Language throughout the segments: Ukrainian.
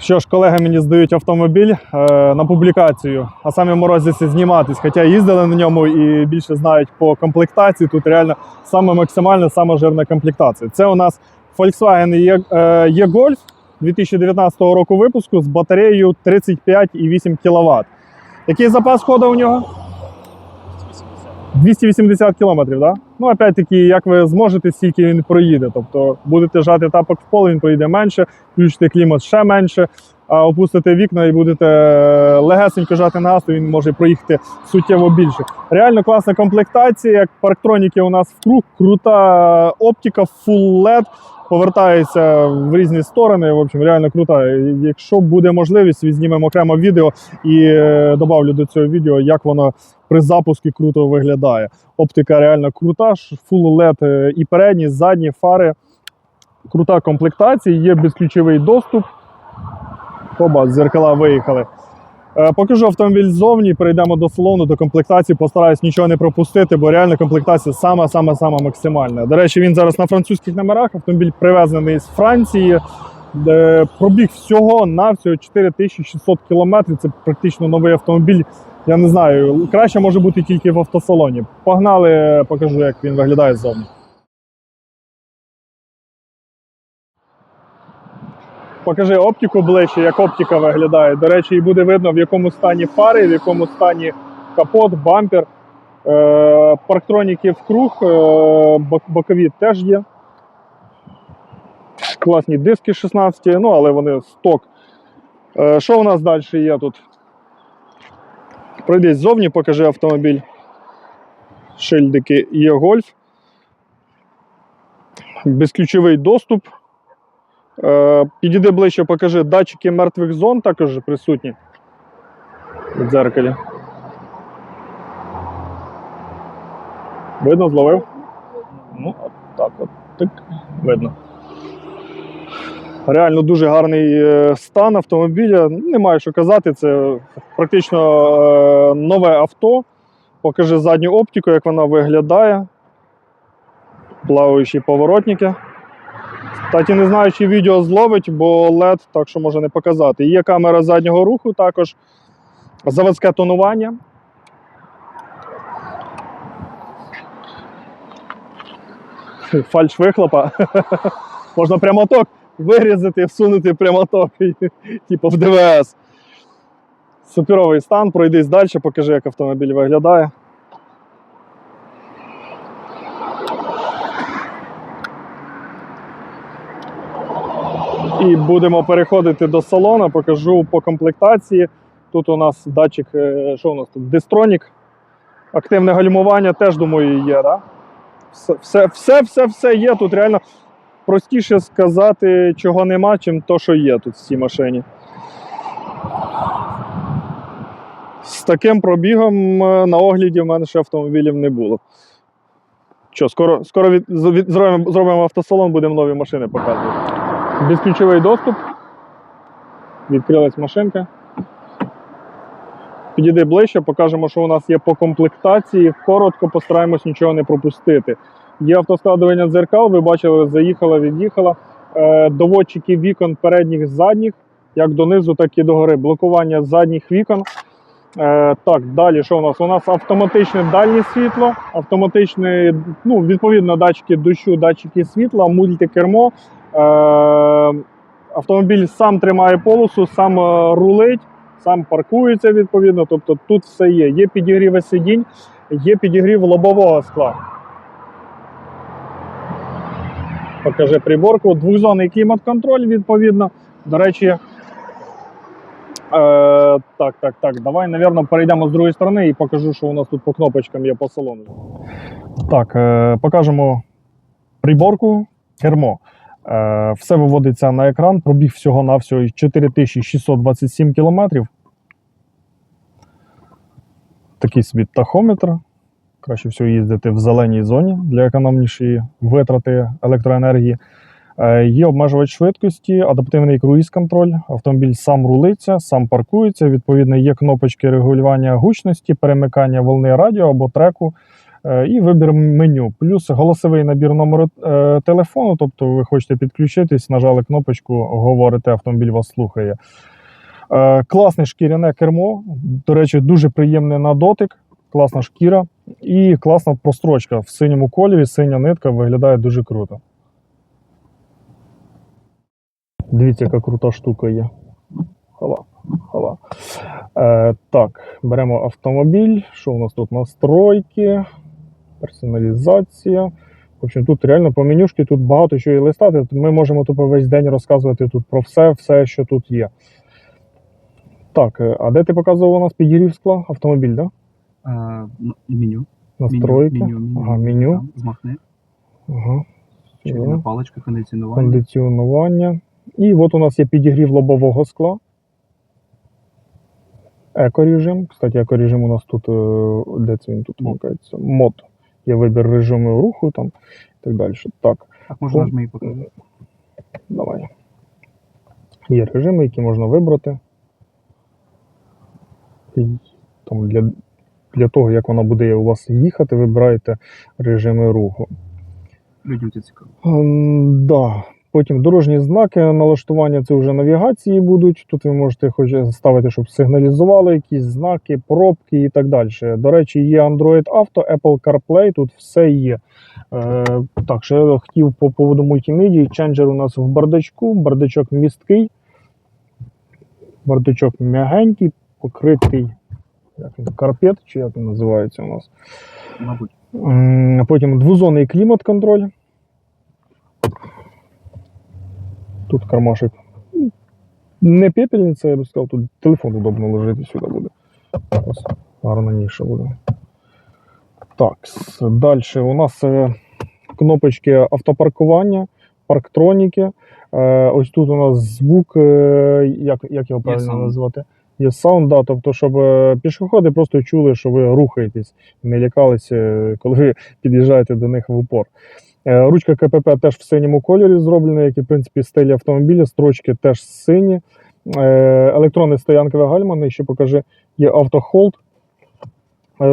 Що ж, колеги мені здають автомобіль е, на публікацію, а самі морозяться зніматись. Хоча їздили на ньому і більше знають по комплектації. Тут реально саме максимальна, саме жирна комплектація. Це у нас Volkswagen E- е, E-Golf 2019 року випуску з батареєю 35,8 кВт. Який запас ходу у нього? 280 кілометрів, да? Ну, опять-таки, як ви зможете, стільки він проїде. Тобто будете жати тапок в поле, він проїде менше, включите клімат ще менше, а опустите вікна і будете е, легесенько жати на газ, то він може проїхати суттєво більше. Реально класна комплектація, як парктроніки у нас в круг, крута оптика, full LED, повертається в різні сторони. В общем, реально крута. Якщо буде можливість, візьмемо окремо відео і е, добавлю до цього відео, як воно при запуску круто виглядає. Оптика реально крута, full LED е, і передні, і задні фари. Крута комплектація, є безключовий доступ. Оба, зеркала виїхали. Е, Покажу автомобіль ззовні, перейдемо до салону, до комплектації, постараюсь нічого не пропустити, бо реально комплектація сама-сама-сама максимальна. До речі, він зараз на французьких номерах, автомобіль привезений з Франції. Пробіг всього на всього 4600 кілометрів. Це практично новий автомобіль. Я не знаю, краще може бути тільки в автосалоні. Погнали, покажу, як він виглядає ззовні. Покажи оптику ближче, як оптика виглядає. До речі, і буде видно, в якому стані фари, в якому стані капот, бампер. Е, парктроніки в круг, е, бок- бокові теж є. Класні диски 16, ну але вони сток. Е, що у нас далі є тут? Пройдись ззовні, покажи автомобіль. Шильдики є гольф. Безключовий доступ. Е, Підійди ближче, покажи датчики мертвих зон також присутні в дзеркалі. Видно, зловив? Ну, от так от. Так, видно. Реально дуже гарний е, стан автомобіля. Немає що казати, це практично е, нове авто. Покажи задню оптику, як вона виглядає. Плаваючі поворотники. Кстати, не знаю, чи відео зловить, бо LED, так що може не показати. Є камера заднього руху також. Заводське тонування. Фальш вихлопа. Можна прямоток вирізати, всунути прямоток, типу в ДВС. Суперовий стан, пройдись далі, покажи, як автомобіль виглядає. І будемо переходити до салону, покажу по комплектації. Тут у нас датчик, е, що у нас тут? Дистронік. Активне гальмування теж, думаю, є, да? Все, все, все, все є. Тут реально простіше сказати, чого нема, чим то, що є тут в цій машині. З таким пробігом е, на огляді в мене ще автомобілів не було. Що, скоро, скоро від, від- зробимо, зробимо автосалон, будемо нові машини показувати. Безключовий доступ. Відкрилась машинка. Підійди ближче, покажемо, що у нас є по комплектації. Коротко постараємось нічого не пропустити. Є автоскладування дзеркал, ви бачили, заїхала, від'їхала. Е, доводчики вікон передніх задніх, як донизу, так і догори. Блокування задніх вікон. Е, так, далі що у нас? У нас автоматичне дальнє світло, автоматичне, ну, відповідно, датчики дощу, датчики світла, мультикермо. Е, автомобіль сам тримає полосу, сам рулить, сам паркується відповідно. Тобто тут все є. Є підігріви сидінь, є підігрів лобового скла. Покажи приборку. Двохзонний клімат-контроль, відповідно. До речі, е, так, так, так. Давай, напевно, перейдемо з другої сторони і покажу, що у нас тут по кнопочкам є по салону. Так, е, покажемо приборку, кермо. Е, Все виводиться на екран. Пробіг всього-навсього 4627 кілометрів. Такий собі тахометр. Краще всього їздити в зеленій зоні для економнішої витрати електроенергії. Е, Є обмежувач швидкості, адаптивний круїз-контроль. Автомобіль сам рулиться, сам паркується. Відповідно, є кнопочки регулювання гучності, перемикання волни радіо або треку. Е, І вибір меню. Плюс голосовий набір номеру е, телефону, тобто ви хочете підключитись, нажали кнопочку, говорите, автомобіль вас слухає. Класне шкіряне кермо. До речі, дуже приємне на дотик, класна шкіра і класна прострочка в синьому кольорі, синя нитка виглядає дуже круто. Дивіться, яка крута штука є. Хала, хала. Е, так, беремо автомобіль. Що у нас тут? Настройки, персоналізація. В общем, тут реально по менюшки тут багато чого і листати. Ми можемо тупо весь день розказувати тут про все, все, що тут є. Так, е, а де ти показував у нас підігрів скла? Автомобіль, так? Да? Меню. Настройки. Меню, меню, Ага, меню. Там, змахни. Ага. Все. паличка, кондиціонування. Кондиціонування. І от у нас є підігрів лобового скла. Екорежим. Кстати, екорежим у нас тут, е, де це він тут вмикається? Мод. Є вибір режиму руху там і так далі. Так, Так, можна ж мені показати. давай. Є режими, які можна вибрати. І там для, для того, як вона буде у вас їхати, вибираєте режими руху. Людям це цікаво. Ем, Да. Потім дорожні знаки налаштування це вже навігації будуть. Тут ви можете хоч ставити, щоб сигналізували якісь знаки, пробки і так далі. До речі, є Android Auto, Apple CarPlay, тут все є. Е, так, ще я хотів по поводу мультимедії. Ченджер у нас в бардачку, бардачок місткий, бардачок м'ягенький, покритий як він, карпет, чи як він називається у нас. Мабуть. Потім двозонний клімат-контроль. Тут кармашик. Не пепельниця, я би сказав, тут телефон удобно ложити сюди буде. Ось гарна ніша буде. Так, далі у нас е, кнопочки автопаркування, парктроніки. Е, Ось тут у нас звук, е, як, як його правильно саунд. назвати? Є саунд, да, тобто, щоб е, пішоходи просто чули, що ви рухаєтесь, не лякалися, е, коли ви під'їжджаєте до них в упор. Е, Ручка КПП теж в синьому кольорі зроблена, як і в принципі стилі автомобіля, строчки теж сині. Електронне стоянкове гальма, ну, покажи, є автохолд.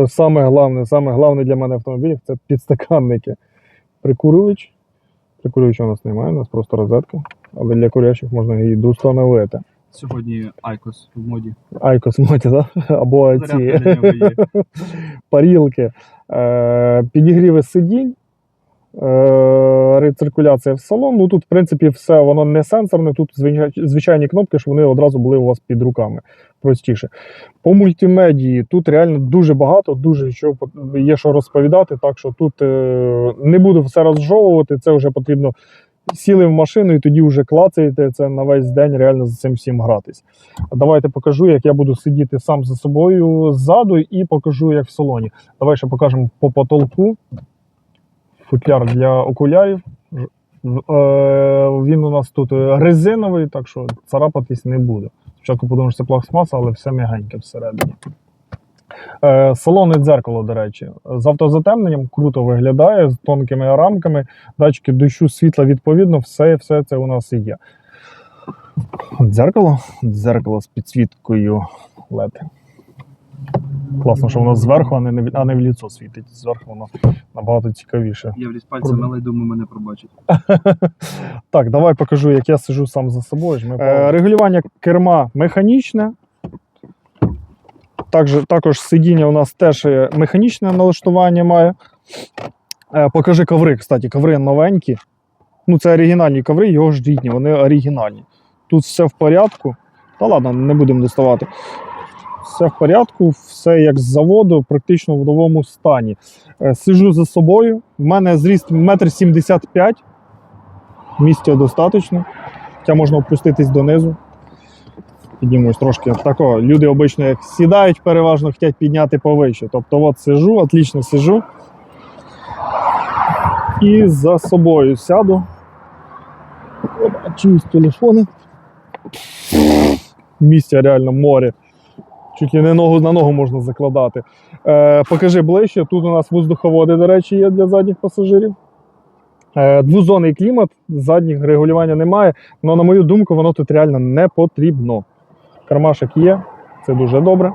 Саме головне, саме головне для мене в автомобілях це підстаканники. Прикурювач. Прикурювача у нас немає, у нас просто розетка. Але для курячих можна і достановити. Сьогодні Айкос в моді. Айкос моті, да? або ці парілки, е, підігріви сидінь, е, рециркуляція в салон. Ну тут, в принципі, все воно не сенсорне. Тут звичайні кнопки, щоб вони одразу були у вас під руками. Простіше. По мультимедії тут реально дуже багато, дуже що є що розповідати. Так що тут е, не буду все розжовувати, це вже потрібно. Сіли в машину і тоді вже клацаєте це на весь день реально з цим всім гратись. Давайте покажу, як я буду сидіти сам за собою ззаду і покажу, як в салоні. Давай ще покажемо по потолку. Футляр для окулярів. Е, Він у нас тут резиновий, так що царапатись не буде. Спочатку подумав, що це пластмаса, але все м'ягеньке всередині. Е, Салонне дзеркало, до речі, з автозатемненням круто виглядає, з тонкими рамками, датчики дощу, світла відповідно, все, все це у нас і є. Дзеркало? Дзеркало з підсвіткою LED. Класно, що воно зверху, а не, в- а не в ліцо світить. Зверху воно набагато цікавіше. Я вліз пальцем, але думаю, мене пробачить. Так, давай покажу, як я сижу сам за собою. Ми е, регулювання керма механічне. Також, також сидіння у нас теж е, механічне налаштування має. Е, покажи коври, кстати, коври новенькі. Ну, це оригінальні коври, його ж рідні, вони оригінальні. Тут все в порядку. Та ладно, не будемо доставати. Все в порядку, все як з заводу, практично в новому стані. Е, Сижу за собою. В мене зріст 1,75 м. Місця достатньо. Хоча можна опуститись донизу. Піднімусь трошки тако. Люди обично як сідають, переважно хочуть підняти повище. Тобто, от сижу, отлично сижу. І за собою сяду. Чуюсь телефони. Місця реально море. Чуть ли не ногу на ногу можна закладати. Е, покажи ближче. Тут у нас воздуховоди, до речі, є для задніх пасажирів. Е, Двозонний клімат, задніх регулювання немає, але, на мою думку, воно тут реально не потрібно. Кармашок є, це дуже добре.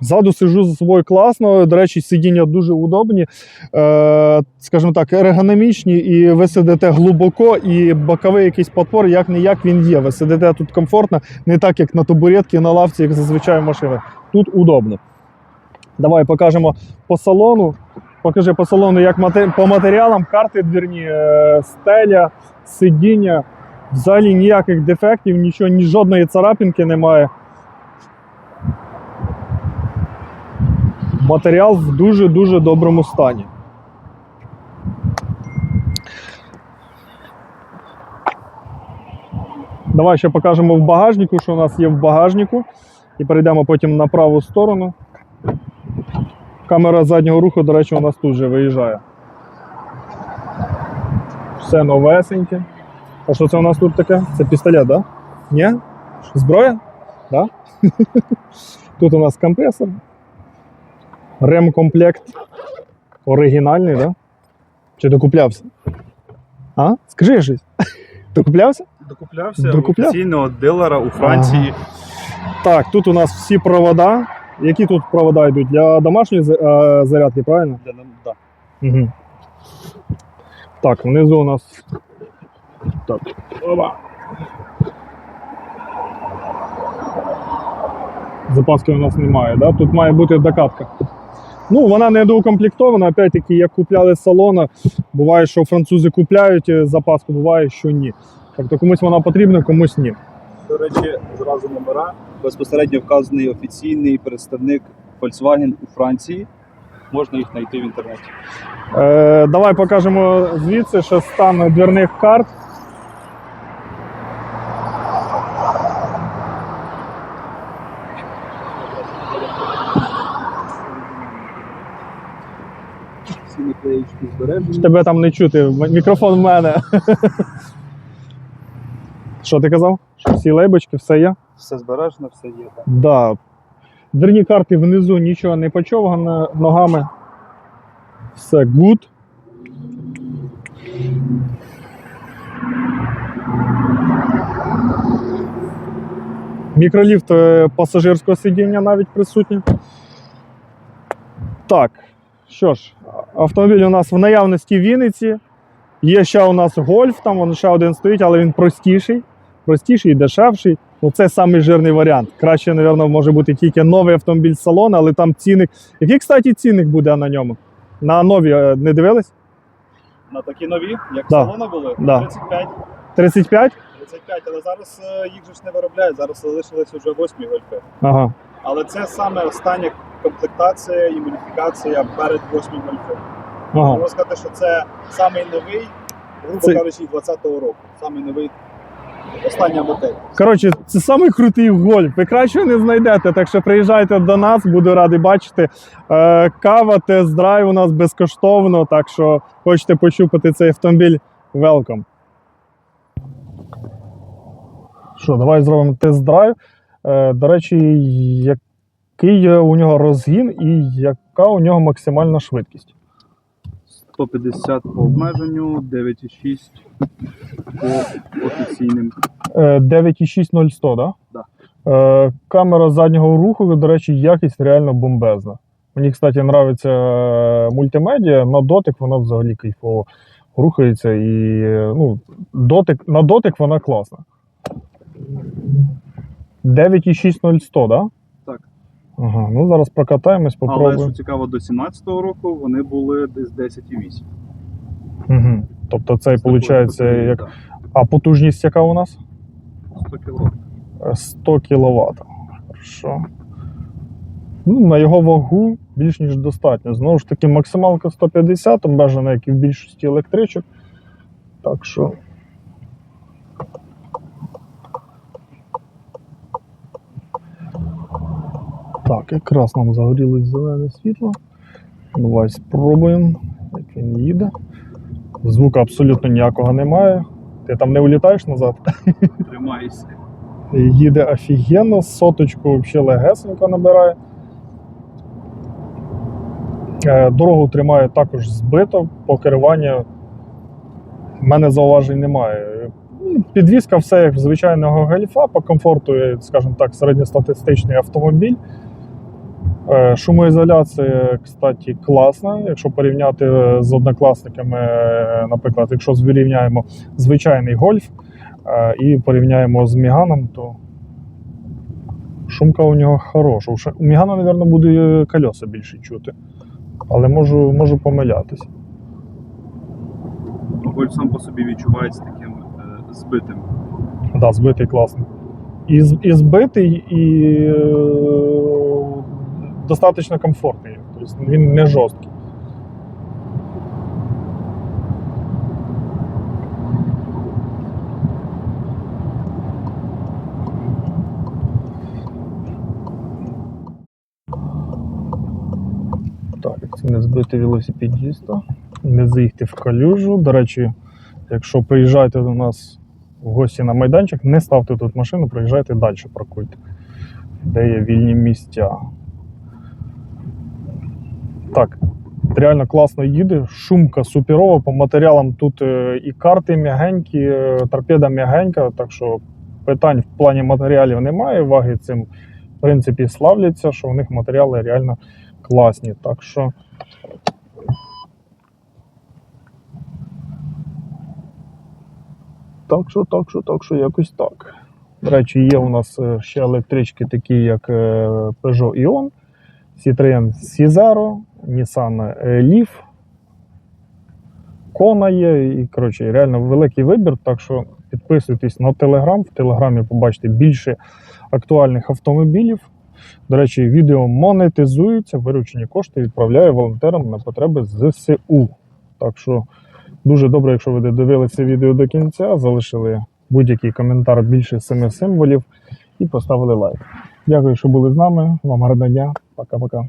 Ззаду сижу за собою класно. До речі, сидіння дуже удобні, е, скажімо так, ергономічні, і ви сидите глибоко, і боковий якийсь подпор, як не як він є. Ви сидите тут комфортно, не так, як на табуретці, на лавці, як зазвичай в машинах. Тут удобно. Давай покажемо по салону. Покажи по салону, як мате- по матеріалам, карти двірні, е, стеля, сидіння. Взагалі ніяких дефектів, нічого, ні жодної царапінки немає. Матеріал в дуже-дуже доброму стані. Давай ще покажемо в багажнику, що у нас є в багажнику. І перейдемо потім на праву сторону. Камера заднього руху, до речі, у нас тут вже виїжджає. Все новесеньке. А що це у нас тут таке? Це пістолет? Да? Ні? Зброя? Да? Тут у нас компресор. Ремкомплект. Оригінальний? Да? Чи докуплявся? А? Скажи щось. Докуплявся? Докуплявся Докупляв? офіційного дилера у Франції. Так, тут у нас всі провода. Які тут провода йдуть? Для домашньої е, зарядки, правильно? Нам- да. Угу. Так, внизу у нас. Так. Опа. Запаски у нас немає, да? тут має бути докатка. Ну, вона не доукомплектована, опять-таки, як купляли з салона. Буває, що французи купляють е, запаску, буває, що ні. Тобто комусь вона потрібна, комусь ні. До речі, зразу номера. Безпосередньо вказаний офіційний представник Volkswagen у Франції. Можна їх знайти в інтернеті. Е, давай покажемо звідси, що стан дверних карт. Тебе там не чути. Мікрофон в мене. Що ти казав? Що всі лейбочки, все є? Все збережено, все є. Так. Да. Дверні карти внизу нічого не почовгано ногами. Все good. Мікроліфт е, пасажирського сидіння навіть присутній. Так, що ж, автомобіль у нас в наявності в Вінниці. Є ще у нас гольф, там він ще один стоїть, але він простіший. Простіший і дешевший. Ну, це самий жирний варіант. Краще, мабуть, може бути тільки новий автомобіль з салону, але там цінник. Який, кстати, цінник буде на ньому? На нові е, не дивились? На такі нові, як Да. салони були, Да. 35. 35? 35, але зараз е, їх же ж не виробляють, зараз залишились вже восьмі гольфи. Ага. Але це саме остання комплектація і модифікація перед восьмим гольфом. ага. Можна сказати, що це самий новий, грубо Це- кажучи, 20-го року. Самий новий остання модель. Коротше, це самий крутий гольф. Ви краще не знайдете. Так що приїжджайте до нас, буду радий бачити. Е, кава, тест-драйв у нас безкоштовно. Так що хочете почупати цей автомобіль, welcome. Що, давай зробимо тест-драйв. Е, до речі, який у нього розгін і яка у нього максимальна швидкість? 150 по обмеженню, 9,6 по офіційним. Е, 9,60 да? Да. Е, камера заднього руху, до речі, якість реально бомбезна. Мені, кстати, подобається е, мультимедіа, на дотик вона взагалі кайфово рухається і е, ну, дотик, на дотик вона класна. 9,60 да? Так. Ага, ну зараз прокатаємось, Але попробуємо. що цікаво, до 17-го року вони були десь 10,8. Угу. Тобто цей, виходить, як. так. А потужність яка у нас? 100 кВт. 100 кВт. Хорошо. Ну, на його вагу більш ніж достатньо. Знову ж таки, максималка 150, обмежена, як і в більшості електричок. Так що. Так, якраз нам загорілось зелене світло. Давай спробуємо, як він їде. Звуку абсолютно ніякого немає. Ти там не улітаєш назад? Тримайся. Їде офігенно, соточку взагалі легесенько набирає. Е, Дорогу тримає також збито, по керуванню в мене зауважень немає. Ну, Підвізка все як звичайного гальфа, по комфорту, скажімо так, середньостатистичний автомобіль. Е, Шумоізоляція, кстати, класна. Якщо порівняти е, з однокласниками, е, наприклад, якщо зрівняємо звичайний гольф і порівняємо з Міганом, то шумка у нього хороша. У Мігана, мабуть, буде кольоса більше чути. Але можу, можу помилятися. Гольф сам по собі відчувається таким збитим. Да, збитий класний. І, і збитий, і достатньо комфортний. Тобто він не жорсткий. Так, це не збити велосипедіста, не заїхати в калюжу. До речі, якщо приїжджаєте до нас в гості на майданчик, не ставте тут машину, приїжджайте далі, паркуйте, де є вільні місця. Так, реально класно їде, шумка суперова, по матеріалам тут е, і карти м'ягенькі, е, торпеда м'ягенька, так що питань в плані матеріалів немає. Ваги цим, в принципі, славляться, що у них матеріали реально класні. Так що Так що, так що, так що, якось так. До речі, є у нас е, ще електрички, такі як Peugeot Ion, Citroen Cizero, Nissan е, Leaf, Kona є. І, коротше, реально великий вибір. Так що підписуйтесь на Telegram. В Телеграмі побачите більше актуальних автомобілів. До речі, відео монетизуються, виручені кошти відправляю волонтерам на потреби ЗСУ. Так що Дуже добре, якщо ви додивилися відео до кінця, залишили будь-який коментар більше семи символів і поставили лайк. Дякую, що були з нами. Вам гарного дня. Пока-пока.